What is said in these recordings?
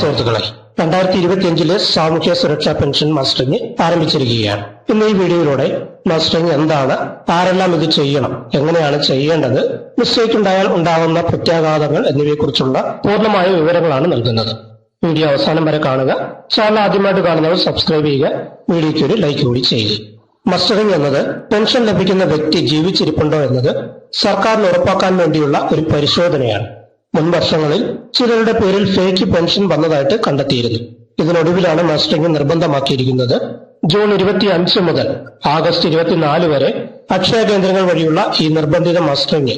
സുഹൃത്തുക്കളെ രണ്ടായിരത്തി ഇരുപത്തിയഞ്ചിലെ സാമൂഹ്യ സുരക്ഷാ പെൻഷൻ മസ്റ്ററിംഗ് ആരംഭിച്ചിരിക്കുകയാണ്. ഇന്ന് ഈ വീഡിയോയിലൂടെ മസ്റ്ററിംഗ് എന്താണ് ആരെല്ലാം ഇത് ചെയ്യണം എങ്ങനെയാണ് ചെയ്യേണ്ടത് മിസ്റ്റേക്ക് ഉണ്ടായാൽ ഉണ്ടാകുന്ന പ്രത്യാഘാതങ്ങൾ എന്നിവയെക്കുറിച്ചുള്ള പൂർണമായ വിവരങ്ങളാണ് നൽകുന്നത്. വീഡിയോ അവസാനം വരെ കാണുക ചാനൽ ആദ്യമായിട്ട് കാണുന്നവർ സബ്സ്ക്രൈബ് ചെയ്യുക വീഡിയോയ്ക്ക് ഒരു ലൈക്ക് കൂടി ചെയ്യുക. മസ്റ്ററിംഗ് എന്നത് പെൻഷൻ ലഭിക്കുന്ന വ്യക്തി ജീവിച്ചിരിപ്പുണ്ടോ എന്നത് സർക്കാരിന് ഉറപ്പാക്കാൻ വേണ്ടിയുള്ള ഒരു പരിശോധനയാണ്. മുൻ വർഷങ്ങളിൽ ചിലരുടെ പേരിൽ ഫേക്ക് പെൻഷൻ വന്നതായിട്ട് കണ്ടെത്തിയിരുന്നു. ഇതിനൊടുവിലാണ് മസ്റ്ററിംഗ് നിർബന്ധമാക്കിയിരിക്കുന്നത്. ജൂൺ ഇരുപത്തി അഞ്ച് മുതൽ ആഗസ്റ്റ് ഇരുപത്തിനാല് വരെ അക്ഷയ കേന്ദ്രങ്ങൾ വഴിയുള്ള ഈ നിർബന്ധിത മസ്റ്ററിംഗ്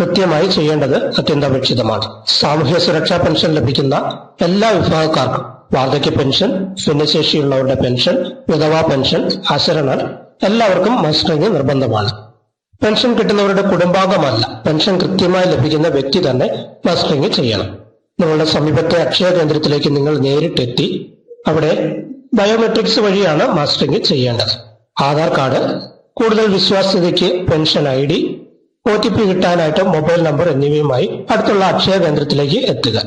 കൃത്യമായി ചെയ്യേണ്ടത് അത്യന്താപേക്ഷിതമാണ്. സാമൂഹ്യ സുരക്ഷാ പെൻഷൻ ലഭിക്കുന്ന എല്ലാ വിഭാഗക്കാർക്കും വാർദ്ധക്യ പെൻഷൻ ഭിന്നശേഷിയുള്ളവരുടെ പെൻഷൻ വിധവാ പെൻഷൻ അശരണർ എല്ലാവർക്കും മസ്റ്ററിംഗ് നിർബന്ധമാണ്. പെൻഷൻ കിട്ടുന്നവരുടെ കുടുംബാംഗമല്ല. പെൻഷൻ കൃത്യമായി ലഭിക്കുന്ന വ്യക്തി തന്നെ മസ്റ്ററിംഗ് ചെയ്യണം. നിങ്ങളുടെ സമീപത്തെ അക്ഷയ കേന്ദ്രത്തിലേക്ക് നിങ്ങൾ നേരിട്ടെത്തി അവിടെ ബയോമെട്രിക്സ് വഴിയാണ് മാസ്റ്ററിംഗ് ചെയ്യേണ്ടത്. ആധാർ കാർഡ് കൂടുതൽ വിശ്വാസ്യതയ്ക്ക് pension I D O T P കിട്ടാനായിട്ട് മൊബൈൽ നമ്പർ എന്നിവയുമായി അടുത്തുള്ള അക്ഷയ കേന്ദ്രത്തിലേക്ക് എത്തുക.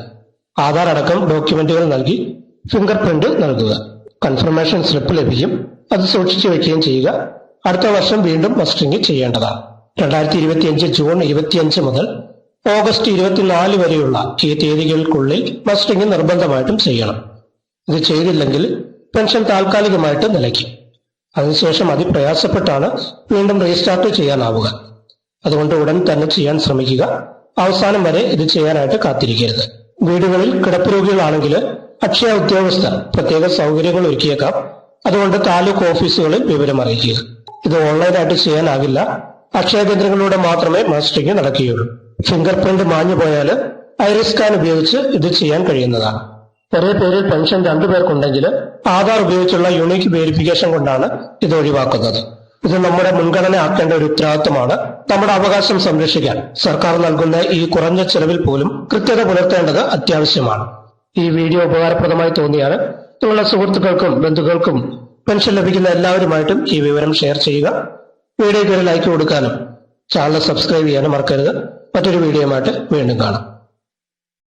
ആധാർ അടക്കം ഡോക്യുമെന്റുകൾ നൽകി ഫിംഗർ പ്രിന്റ് നൽകുക. കൺഫർമേഷൻ സ്ലിപ്പ് ലഭിക്കും. അത് സൂക്ഷിച്ചു വെക്കുകയും ചെയ്യുക. അടുത്ത വർഷം വീണ്ടും മസ്റ്ററിംഗ് ചെയ്യേണ്ടതാണ്. രണ്ടായിരത്തി ഇരുപത്തിയഞ്ച് ജൂൺ ഇരുപത്തിയഞ്ച് മുതൽ ഓഗസ്റ്റ് ഇരുപത്തിനാല് വരെയുള്ള ഈ തീയതികൾക്കുള്ളിൽ മസ്റ്ററിംഗ് നിർബന്ധമായിട്ടും ചെയ്യണം. ഇത് ചെയ്തില്ലെങ്കിൽ പെൻഷൻ താൽക്കാലികമായിട്ട് നിലയ്ക്കും. അതിനുശേഷം അതിപ്രയാസപ്പെട്ടാണ് വീണ്ടും റീസ്റ്റാർട്ട് ചെയ്യാനാവുക. അതുകൊണ്ട് ഉടൻ തന്നെ ചെയ്യാൻ ശ്രമിക്കുക. അവസാനം വരെ ഇത് ചെയ്യാനായിട്ട് കാത്തിരിക്കരുത്. വീടുകളിൽ കിടപ്പ് രോഗികളാണെങ്കിൽ അക്ഷയ ഉദ്യോഗസ്ഥർ പ്രത്യേക സൗകര്യങ്ങൾ ഒരുക്കിയേക്കാം. അതുകൊണ്ട് താലൂക്ക് ഓഫീസുകളിൽ വിവരം അറിയിക്കുക. ഇത് ഓൺലൈനായിട്ട് ചെയ്യാനാകില്ല. അക്ഷയ കേന്ദ്രങ്ങളിലൂടെ മാത്രമേ മാസ്റ്ററിംഗ് നടക്കുകയുള്ളൂ. ഫിംഗർ പ്രിന്റ് മാഞ്ഞു പോയാൽ ഐറിസ് സ്കാൻ ഉപയോഗിച്ച് ഇത് ചെയ്യാൻ കഴിയുന്നതാണ്. ഒരേ പേരിൽ പെൻഷൻ രണ്ടുപേർക്കുണ്ടെങ്കിൽ ആധാർ ഉപയോഗിച്ചുള്ള യുണീക്ക് വെരിഫിക്കേഷൻ കൊണ്ടാണ് ഇത് ഒഴിവാക്കുന്നത്. ഇത് നമ്മുടെ മുൻഗണന ആക്കേണ്ട ഒരു ഉത്തരവാദിത്തമാണ് നമ്മുടെ അവകാശം സംരക്ഷിക്കാൻ സർക്കാർ നൽകുന്ന ഈ കുറഞ്ഞ ചെലവിൽ പോലും കൃത്യത പുലർത്തേണ്ടത് അത്യാവശ്യമാണ്. ഈ വീഡിയോ ഉപകാരപ്രദമായി തോന്നിയാൽ നിങ്ങളുടെ സുഹൃത്തുക്കൾക്കും ബന്ധുക്കൾക്കും പെൻഷൻ ലഭിക്കുന്ന എല്ലാവരുമായിട്ടും ഈ വിവരം ഷെയർ ചെയ്യുക. വീഡിയോയ്ക്ക് ഒരു ലൈക്ക് കൊടുക്കാനും ചാനൽ സബ്സ്ക്രൈബ് ചെയ്യാനും മറക്കരുത്. മറ്റൊരു വീഡിയോയുമായിട്ട് വീണ്ടും കാണാം.